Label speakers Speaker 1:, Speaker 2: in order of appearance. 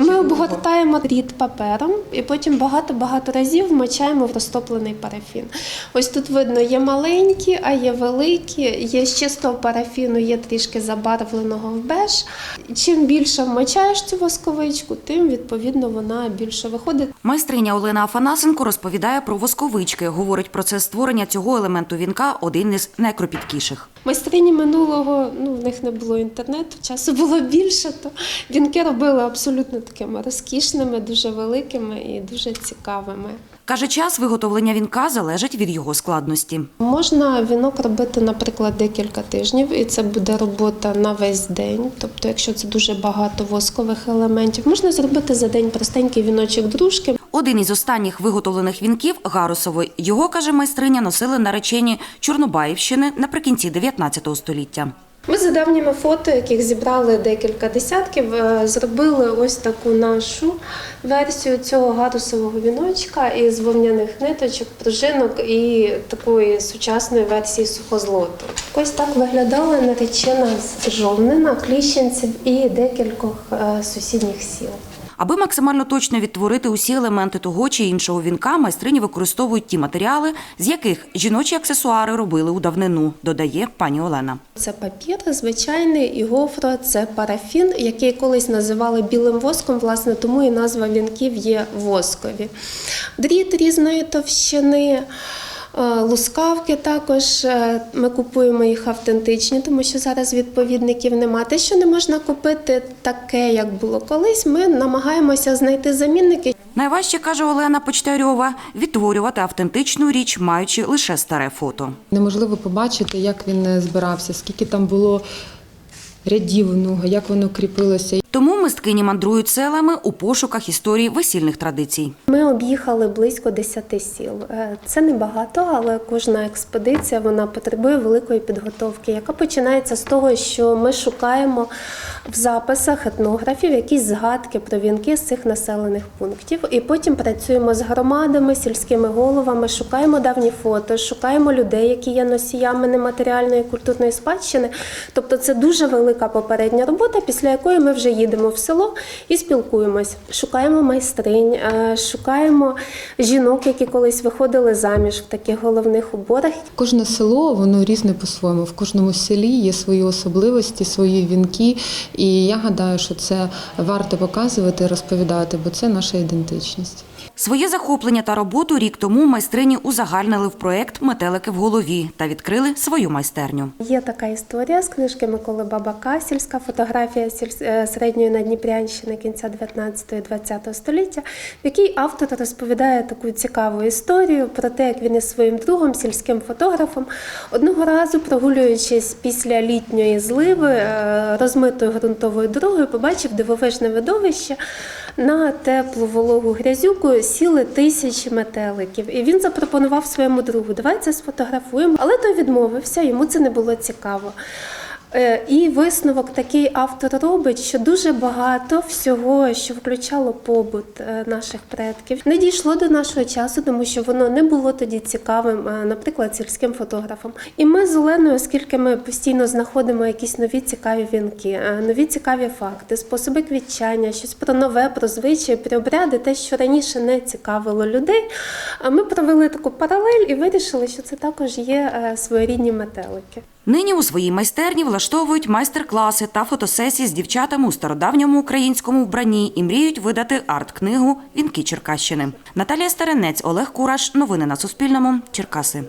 Speaker 1: А ми обгортаємо дріт папером і потім багато-багато разів вмочаємо в розтоплений парафін. Ось тут видно, є маленькі, а є великі. Є з чистого парафіну, є трішки забарвленого в беж. Чим більше вмочаєш цю восковичку, тим відповідно вона більше виходить.
Speaker 2: Майстриня Олена Афанасенко розповідає про восковички. Говорить, процес створення цього елементу вінка один із найкропіткіших.
Speaker 1: Майстрині минулого ну в них не було інтернету, часу було більше. То вінки робили абсолютно такими розкішними, дуже великими і дуже цікавими.
Speaker 2: Каже, час виготовлення вінка залежить від його складності.
Speaker 1: Можна вінок робити, наприклад, декілька тижнів, і це буде робота на весь день. Тобто, якщо це дуже багато воскових елементів, можна зробити за день простенький віночок дружки.
Speaker 2: Один із останніх виготовлених вінків гарусовий. Його, каже майстриня, носили наречені Чорнобаївщини наприкінці 19 століття.
Speaker 1: Ми за давніми фото, яких зібрали декілька десятків, е, зробили ось таку нашу версію цього гарусового віночка із вовняних ниточок, пружинок і такої сучасної версії сухозлоту. Ось так виглядала наречена з Жовнина, Кліщенців і декількох е, сусідніх сіл.
Speaker 2: Аби максимально точно відтворити усі елементи того чи іншого вінка, майстрині використовують ті матеріали, з яких жіночі аксесуари робили у давнину, додає пані Олена.
Speaker 1: Це папір звичайний і гофро, це парафін, який колись називали білим воском, власне, тому і назва вінків є воскові. Дріт різної товщини. Е, Лускавки також е, ми купуємо їх автентичні, тому що зараз відповідників немає. Те, що не можна купити таке, як було колись, ми намагаємося знайти замінники.
Speaker 2: Найважче, каже Олена Почтарьова, відтворювати автентичну річ, маючи лише старе фото.
Speaker 3: Неможливо побачити, як він е, збирався, скільки там було рядів у нього, як воно кріпилося.
Speaker 2: Тому мисткині мандрують селами у пошуках історії весільних традицій.
Speaker 1: Ми об'їхали близько 10 сіл. Е, Це небагато, але кожна експедиція вона потребує великої підготовки, яка починається з того, що ми шукаємо в записах етнографів якісь згадки про вінки з цих населених пунктів. І потім працюємо з громадами, сільськими головами, шукаємо давні фото, шукаємо людей, які є носіями нематеріальної культурної спадщини. Тобто це дуже велика попередня робота, після якої ми вже їдемо в село і спілкуємось. Шукаємо майстринь, е, шукаємо жінок, які колись виходили заміж в таких головних уборах.
Speaker 3: Кожне село воно різне по-своєму. В кожному селі є свої особливості, свої вінки. І я гадаю, що це варто показувати, розповідати, бо це наша ідентичність.
Speaker 2: Своє захоплення та роботу рік тому майстрині узагальнили в проєкт Метелики в голові та відкрили свою майстерню.
Speaker 1: Є така історія з книжки Миколи Бабака, сільська фотографія е, середньої Надніпрянщини кінця 19-20 століття, в якій автор розповідає таку цікаву історію про те, як він із своїм другом, сільським фотографом, одного разу, прогулюючись після літньої зливи е, розмитою ґрунтовою дорогою, побачив дивовижне видовище. На теплу вологу грязюку сіли тисячі метеликів. І він запропонував своєму другу: давай це сфотографуємо. Але той відмовився, йому це не було цікаво. Е, І висновок такий автор робить, що дуже багато всього, що включало побут е, наших предків, не дійшло до нашого часу, тому що воно не було тоді цікавим, е, наприклад, сільським фотографам. І ми з Оленою, оскільки ми постійно знаходимо якісь нові цікаві вінки, нові цікаві факти, способи квітчання, щось про нове, про звичаї, про обряди, те, що раніше не цікавило людей. А ми провели таку паралель і вирішили, що це також є своєрідні метелики.
Speaker 2: Нині у своїй майстерні влаштовують майстер-класи та фотосесії з дівчатами у стародавньому українському вбранні і мріють видати арт-книгу Вінки Черкащини. Наталія Старенець, Олег Кураш. Новини на Суспільному. Черкаси.